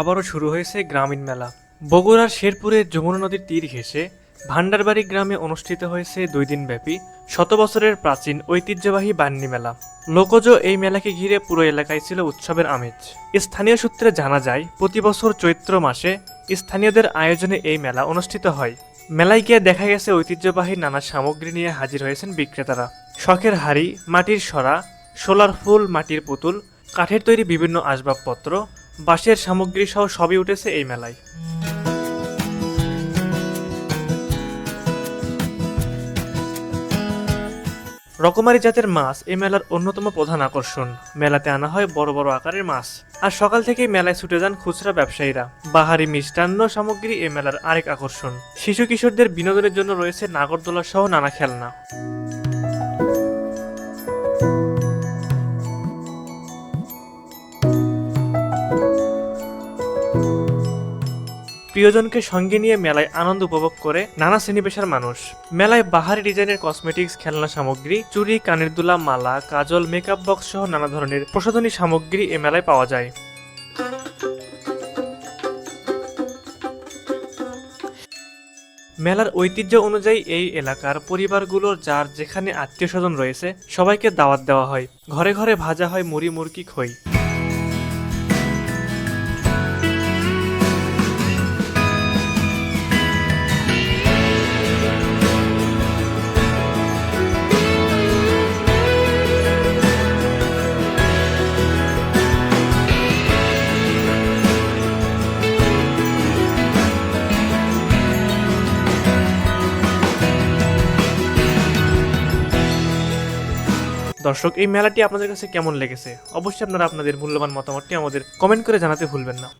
আবারও শুরু হয়েছে গ্রামীণ মেলা। বগুড়ার শেরপুরে যমুনা নদীর তীর ঘেঁষে ভান্ডারবাড়ি গ্রামে অনুষ্ঠিত হয়েছে দুই দিনব্যাপী শত বছরের প্রাচীন ঐতিহ্যবাহী বান্নি মেলা। লোকজ এই মেলাকে ঘিরে পুরো এলাকায় ছিল উৎসবের আমেজ। স্থানীয় সূত্রে জানা যায়, প্রতি বছর চৈত্র মাসে স্থানীয়দের আয়োজনে এই মেলা অনুষ্ঠিত হয়। মেলায় গিয়ে দেখা গেছে ঐতিহ্যবাহী নানা সামগ্রী নিয়ে হাজির হয়েছেন বিক্রেতারা। শখের হাড়ি, মাটির সরা, সোলার ফুল, মাটির পুতুল, কাঠের তৈরি বিভিন্ন আসবাবপত্র বাঁশের সামগ্রী সহ সবই উঠেছে এই মেলায়। রকমারি জাতের মাছ এই মেলার অন্যতম প্রধান আকর্ষণ। মেলাতে আনা হয় বড় বড় আকারের মাছ। আর সকাল থেকেই মেলায় ছুটে যান খুচরা ব্যবসায়ীরা। বাহারি মিষ্টান্ন সামগ্রী এই মেলার আরেক আকর্ষণ। শিশু কিশোরদের বিনোদনের জন্য রয়েছে নাগরদোলা সহ নানা খেলনা। প্রিয়জনকে সঙ্গে নিয়ে মেলায় আনন্দ উপভোগ করে নানা শ্রেণি পেশার মানুষ। মেলায় বাহারি ডিজাইনের কসমেটিক্স, খেলনা সামগ্রী চুরি কানের দুলা, মালা, কাজল, মেকআপ বক্স সহ নানা ধরনের প্রসাধনী সামগ্রী এ মেলায় পাওয়া যায়। মেলার ঐতিহ্য অনুযায়ী এই এলাকার পরিবারগুলোর যার যেখানে আত্মীয় স্বজন রয়েছে, সবাইকে দাওয়াত দেওয়া হয়। ঘরে ঘরে ভাজা হয় মুড়ি মুরকি খই। দর্শক, এই মেলাটি আপনাদের কাছে কেমন লেগেছে? অবশ্যই আপনারা আপনাদের মূল্যবান মতামতটি আমাদের কমেন্ট করে জানাতে ভুলবেন না।